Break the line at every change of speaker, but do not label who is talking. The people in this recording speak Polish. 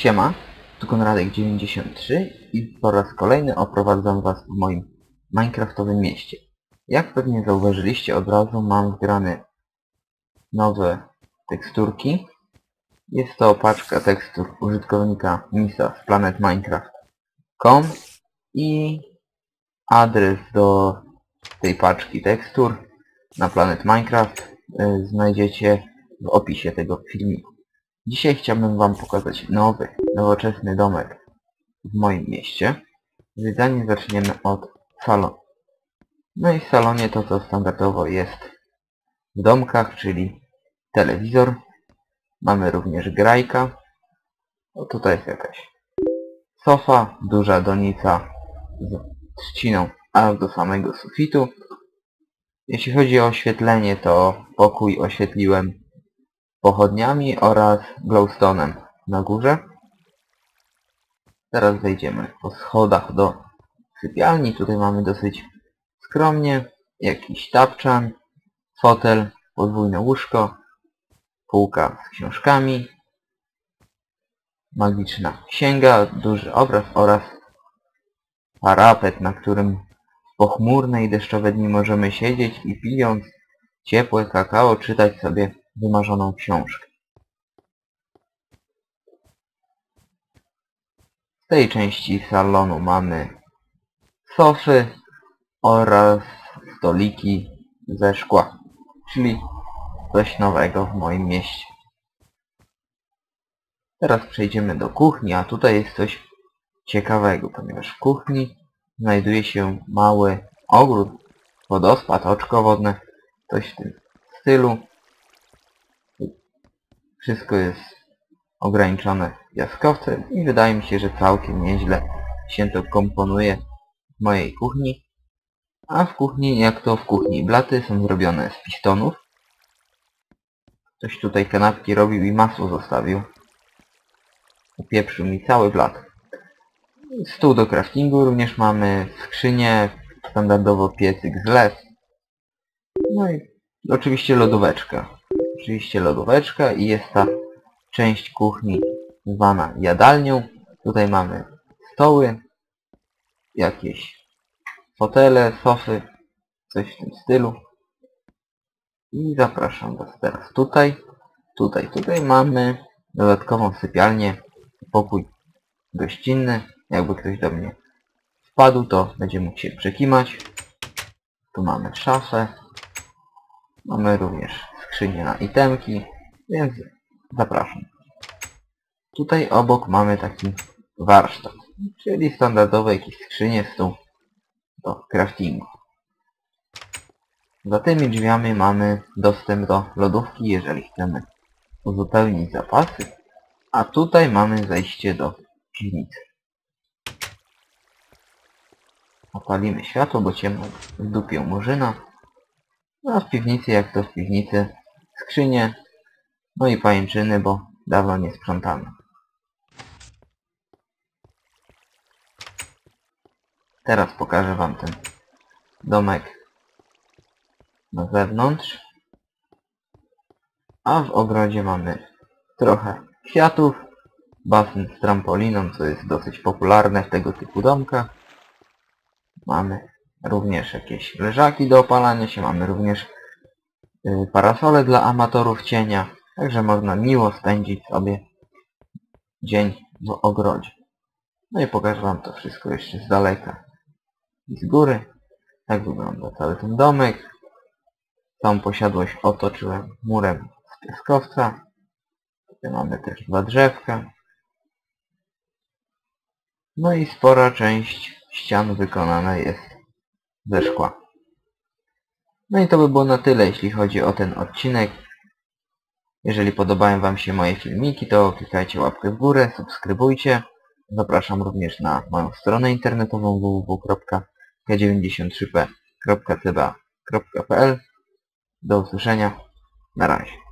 Siema, tu Konradek93 i po raz kolejny oprowadzam Was w moim minecraftowym mieście. Jak pewnie zauważyliście od razu mam wgrane nowe teksturki. Jest to paczka tekstur użytkownika Misa z planetminecraft.com i adres do tej paczki tekstur na Planet Minecraft y, znajdziecie w opisie tego filmiku. Dzisiaj chciałbym Wam pokazać nowy, nowoczesny domek w moim mieście. Zwiedzanie zaczniemy od salonu. No i w salonie to co standardowo jest w domkach, czyli telewizor. Mamy również grajka. O tutaj jest jakaś sofa, duża donica z trzciną aż do samego sufitu. Jeśli chodzi o oświetlenie, to pokój oświetliłem pochodniami oraz glowstone'em na górze. Teraz wejdziemy po schodach do sypialni. Tutaj mamy dosyć skromnie. Jakiś tapczan, fotel, podwójne łóżko, półka z książkami, magiczna księga, duży obraz oraz parapet, na którym w pochmurne i deszczowe dni możemy siedzieć i pijąc ciepłe kakao czytać sobie wymarzoną książkę. W tej części salonu mamy sofy oraz stoliki ze szkła, czyli coś nowego w moim mieście. Teraz przejdziemy do kuchni, a tutaj jest coś ciekawego, ponieważ w kuchni znajduje się mały ogród, wodospad, oczko wodne, coś w tym stylu. Wszystko jest ograniczone jaskowcem i wydaje mi się, że całkiem nieźle się to komponuje w mojej kuchni. A w kuchni, jak to w kuchni, blaty są zrobione z pistonów. Ktoś tutaj kanapki robił i masło zostawił. Upieprzył mi cały blat. Stół do craftingu również mamy, skrzynię, standardowo piecyk z lew. No i oczywiście lodóweczka oczywiście lodóweczka i jest ta część kuchni zwana jadalnią. Tutaj mamy stoły, jakieś fotele, sofy, coś w tym stylu. I zapraszam Was teraz tutaj. Tutaj, tutaj mamy dodatkową sypialnię, pokój gościnny. Jakby ktoś do mnie wpadł, to będzie mógł się przekimać. Tu mamy szafę. Mamy również skrzynię na itemki, więc zapraszam. Tutaj obok mamy taki warsztat, czyli standardowe jakieś skrzynie z do craftingu. Za tymi drzwiami mamy dostęp do lodówki, jeżeli chcemy uzupełnić zapasy, a tutaj mamy zejście do piwnicy. Opalimy światło, bo ciemno w dupie murzyna. No a w piwnicy, jak to w piwnicy, skrzynie, no i pajęczyny, bo dawno nie sprzątano. Teraz pokażę Wam ten domek na zewnątrz. A w ogrodzie mamy trochę kwiatów, basen z trampoliną, co jest dosyć popularne w tego typu domkach. Mamy również jakieś leżaki do opalania się, mamy również Y, parasole dla amatorów cienia, także można miło spędzić sobie dzień w ogrodzie. No i pokażę Wam to wszystko jeszcze z daleka i z góry. Tak wygląda cały ten domek. Całą posiadłość otoczyłem murem z piaskowca. Tutaj mamy też dwa drzewka. No i spora część ścian wykonana jest ze szkła. No i to by było na tyle, jeśli chodzi o ten odcinek. Jeżeli podobają Wam się moje filmiki, to klikajcie łapkę w górę, subskrybujcie. Zapraszam również na moją stronę internetową www.k93p.tba.pl Do usłyszenia. Na razie.